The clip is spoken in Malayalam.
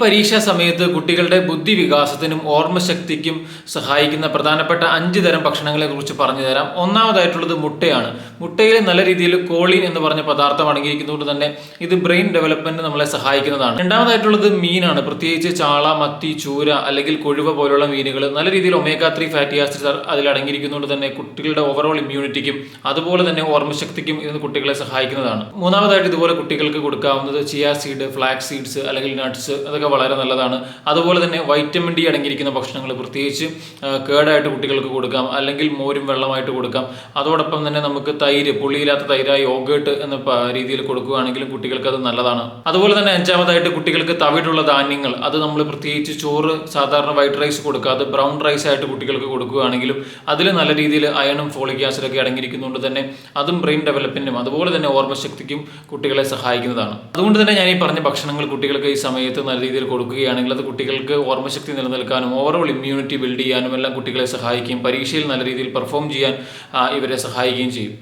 പരീക്ഷാ സമയത്ത് കുട്ടികളുടെ ബുദ്ധി വികാസത്തിനും ഓർമ്മശക്തിക്കും സഹായിക്കുന്ന പ്രധാനപ്പെട്ട അഞ്ച് തരം ഭക്ഷണങ്ങളെ കുറിച്ച് പറഞ്ഞു തരാം. ഒന്നാമതായിട്ടുള്ളത് മുട്ടയാണ്. മുട്ടയിൽ നല്ല രീതിയിൽ കോളിൻ എന്ന് പറഞ്ഞ പദാർത്ഥം അടങ്ങിയിരിക്കുന്നതുകൊണ്ട് തന്നെ ഇത് ബ്രെയിൻ ഡെവലപ്മെന്റ് നമ്മളെ സഹായിക്കുന്നതാണ്. രണ്ടാമതായിട്ടുള്ളത് മീനാണ്. പ്രത്യേകിച്ച് ചാള മത്തി ചൂര അല്ലെങ്കിൽ കൊഴുവ പോലുള്ള മീനുകൾ നല്ല രീതിയിൽ ഒമേഗ ത്രീ ഫാറ്റി ആസിഡ് അതിൽ അടങ്ങിയിരിക്കുന്നതുകൊണ്ട് തന്നെ കുട്ടികളുടെ ഓവറോൾ ഇമ്മ്യൂണിറ്റിക്കും അതുപോലെ തന്നെ ഓർമ്മശക്തിക്കും ഇത് കുട്ടികളെ സഹായിക്കുന്നതാണ്. മൂന്നാമതായിട്ട് ഇതുപോലെ കുട്ടികൾക്ക് കൊടുക്കാവുന്നത് ചിയ സീഡ് ഫ്ലാക്സ് സീഡ്സ് അല്ലെങ്കിൽ നട്ട്സ് അതൊക്കെ വളരെ നല്ലതാണ്. അതുപോലെ തന്നെ വൈറ്റമിൻ ഡി അടങ്ങിയിരിക്കുന്ന ഭക്ഷണങ്ങൾ പ്രത്യേകിച്ച് കേടായിട്ട് കുട്ടികൾക്ക് കൊടുക്കാം. അല്ലെങ്കിൽ മോരും വെള്ളമായിട്ട് കൊടുക്കാം. അതോടൊപ്പം തന്നെ നമുക്ക് തൈര് പുളിയില്ലാത്ത തൈരായി യോഗേട്ട് എന്ന രീതിയിൽ കൊടുക്കുകയാണെങ്കിലും കുട്ടികൾക്ക് അത് നല്ലതാണ്. അതുപോലെ തന്നെ അഞ്ചാമതായിട്ട് കുട്ടികൾക്ക് തവിടുള്ള ധാന്യങ്ങൾ. അത് നമ്മൾ പ്രത്യേകിച്ച് ചോറ് സാധാരണ വൈറ്റ് റൈസ് കൊടുക്കാതെ ബ്രൗൺ റൈസ് ആയിട്ട് കുട്ടികൾക്ക് കൊടുക്കുകയാണെങ്കിലും അതിൽ നല്ല രീതിയിൽ അയണും ഫോളിക് ആസിഡൊക്കെ അടങ്ങിയിരിക്കുന്നതുകൊണ്ട് തന്നെ അതും ബ്രെയിൻ ഡെവലപ്മെന്റിനും അതുപോലെ തന്നെ ഓർമ്മശക്തിക്കും കുട്ടികളെ സഹായിക്കുന്നതാണ്. അതുകൊണ്ട് തന്നെ ഞാൻ ഈ പറഞ്ഞ ഭക്ഷണങ്ങൾ കുട്ടികൾക്ക് ഈ സമയത്ത് നല്ല രീതിയിൽ കൊടുക്കുകയാണെങ്കിൽ അത് കുട്ടികൾക്ക് ഓർമ്മശക്തി നിലനിൽക്കാനും ഓവറോൾ ഇമ്മ്യൂണിറ്റി ബിൽഡ് ചെയ്യാനും എല്ലാം കുട്ടികളെ സഹായിക്കും പരീക്ഷയിൽ നല്ല രീതിയിൽ പെർഫോം ചെയ്യാൻ ഇവരെ സഹായിക്കുകയും ചെയ്യും.